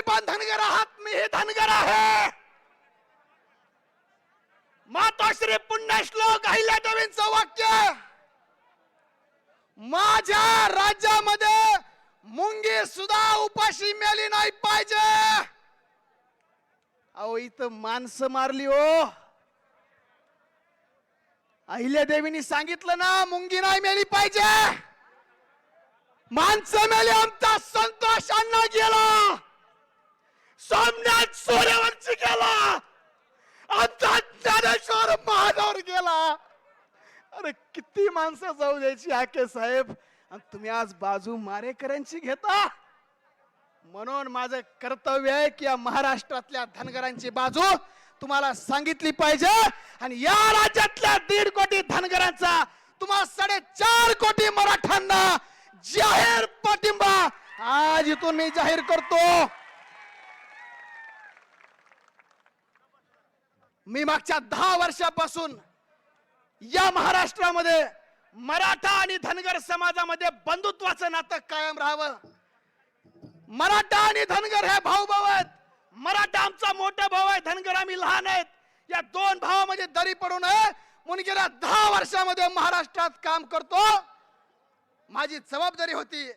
तुम्ही धनगर आहात मी हे। धनगर आहे मातोश्री पुण्यश्लोक अहिल्यादेवींचं वाक्य। माझ्या राज्यामध्ये मुंगी सुद्धा उपाशी मेली नाही पाहिजे। अहो इथं माणसं मारली हो। अहिल्यादेवींनी सांगितलं ना मुंगी नाही मेली पाहिजे। माणसं मेली आमचा संतोष अण्णा गेला। सोमनाथ सूर्यवंशी गेला. आमचा ज्ञानेश्वर महानवर गेला. अरे किती माणसं जाऊ द्यायची आके साहेब. आणि तुम्ही आज बाजू मारेकऱ्यांची घेता. म्हणून माझं कर्तव्य आहे की या महाराष्ट्रातल्या धनगरांची बाजू तुम्हाला सांगितली पाहिजे. आणि या राज्यातल्या दीड कोटी धनगरांचा तुम्हाला साडेचार कोटी मराठ्यांना जाहीर पाठिंबा आज इथून मी जाहीर करतो. मी मागच्या दहा वर्षापासून या महाराष्ट्रामध्ये मराठा आणि धनगर समाजामध्ये बंधुत्वाचं नातं कायम राहावं. मराठा आणि धनगर हे भाऊ भाऊ आहेत. मराठा आमचा मोठा भाऊ आहे धनगर आम्ही लहान आहेत. या दोन भावामध्ये दरी पडू नये. म्हणून गेल्या दहा वर्षामध्ये महाराष्ट्रात काम करतो. माझी जबाबदारी होती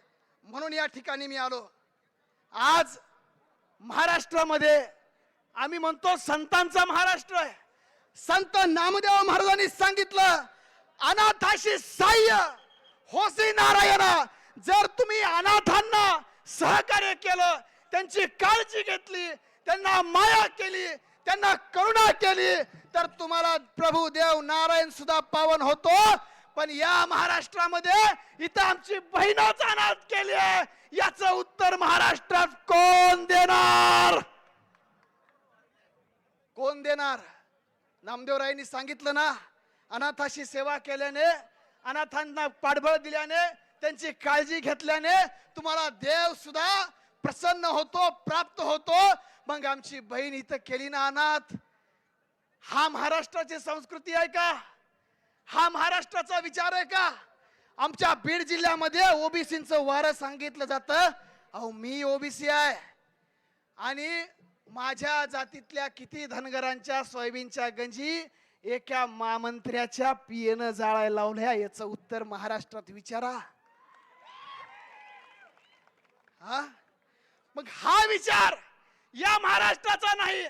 म्हणून या ठिकाणी मी आलो. आज महाराष्ट्रामध्ये आम्ही म्हणतो संतांचा महाराष्ट्र आहे. संत नामदेव महाराजांनी सांगितलं अनाथाशी साह्य होसी नारायणा जर तुम्ही अनाथांना सहकार्य केलं त्यांची काळजी घेतली त्यांना माया केली त्यांना करुणा केली तर तुम्हाला प्रभू देव नारायण सुद्धा पावन होतो. पण या महाराष्ट्रामध्ये इथं आमची बहिणच अनाथ केली आहे. याचं उत्तर महाराष्ट्रात कोण देणार कोण देणार. नामदेवरायांनी सांगितलं ना अनाथाशी सेवा केल्याने अनाथांना पाठबळ दिल्याने त्यांची काळजी घेतल्याने तुम्हाला देव सुद्धा प्रसन्न होतो प्राप्त होतो. मग आमची बहीण इथं केली ना अनाथ. हा महाराष्ट्राची संस्कृती आहे का? हा महाराष्ट्राचा विचार आहे का? आमच्या बीड जिल्ह्यामध्ये ओबीसीचं वारं सांगितलं जातं. अहो मी ओबीसी आहे. आणि माझ्या जातीतल्या किती धनगरांच्या सोयाबीनच्या गंजी एका महामंत्र्याच्या पियेनं जाळायला लावल्या याचं उत्तर महाराष्ट्रात विचारा. हा? मग हा विचार या महाराष्ट्राचा नाही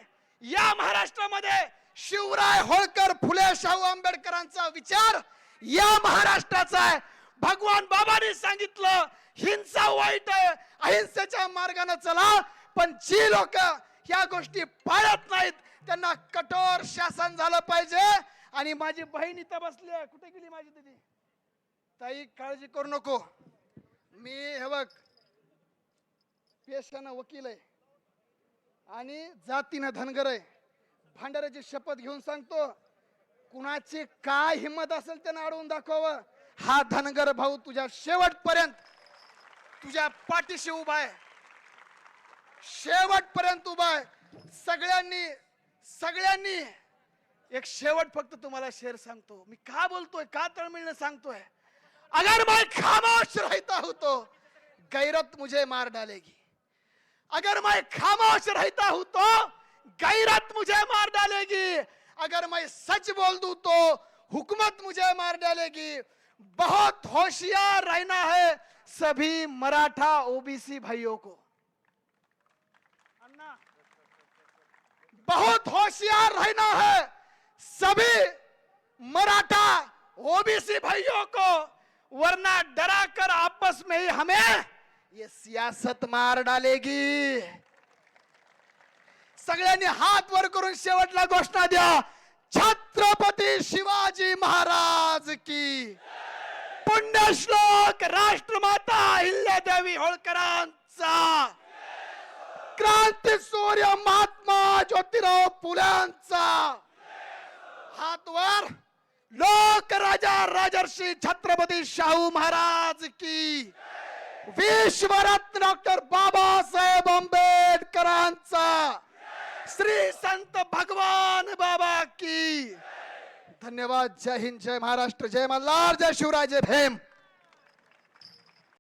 या महाराष्ट्रामध्ये शिवराय होळकर फुले शाहू आंबेडकरांचा विचार या महाराष्ट्राचा आहे. भगवान बाबांनी सांगितलं हिंसा वाईट आहे अहिंसेच्या मार्गाने चला पण जी लोक ह्या गोष्टी पाळत नाहीत. त्यांना कठोर शासन झालं पाहिजे. आणि माझी बहीण इथं बसली आहे. कुठे गेली माझी दिदी? ताई काळजी करू नको. मी हे बघ पेशानं वकील आहे. आणि जातीनं धनगर आहे. भांडाऱ्याची शपथ घेऊन सांगतो कुणाची काय हिंमत असेल त्यांना अडवून दाखवावं. हा धनगर भाऊ तुझ्या शेवटपर्यंत तुझ्या पाठीशी उभा आहे. शेवटपर्यंत उभा आहे. सगळ्यांनी सगळ्यांनी एक शेवट फक्त तुम्हाला शेर सांगतो. मी का बोलतोय का तळमिळणं सांगतोय? अगर मैं खामोश रहता हूं तो गैरत मुझे मार डालेगी. अगर मैं खामोश रहता हूं तो गैरत मुझे मार डालेगी. अगर मैं सच बोल दूं तो हुकूमत मुझे मार डालेगी. बहुत होशियार रहना है सभी मराठा ओबीसी भाइयों को। बहुत होशियार रहना है सभी मराठा ओबीसी भाइयों को वरना डरा कर आपस में ही हमें ये सियासत मार डालेगी। सगळ्यांनी हात वर करून शेवटला घोषणा द्या छत्रपती शिवाजी महाराज की। पुण्यश्लोक राष्ट्रमाता अहिल्यादेवी होळकरांचा। क्रांती सूर्य महात्मा ज्योतिराव फुल्यांचा हात वर लोक राजा राजर्षी छत्रपती शाहू महाराज की. विश्वरत्न डॉक्टर बाबासाहेब आंबेडकरांचा. श्री संत भगवान बाबा की. धन्यवाद. जय हिंद जय महाराष्ट्र जय मल्हार जय शिवराय जय भीम.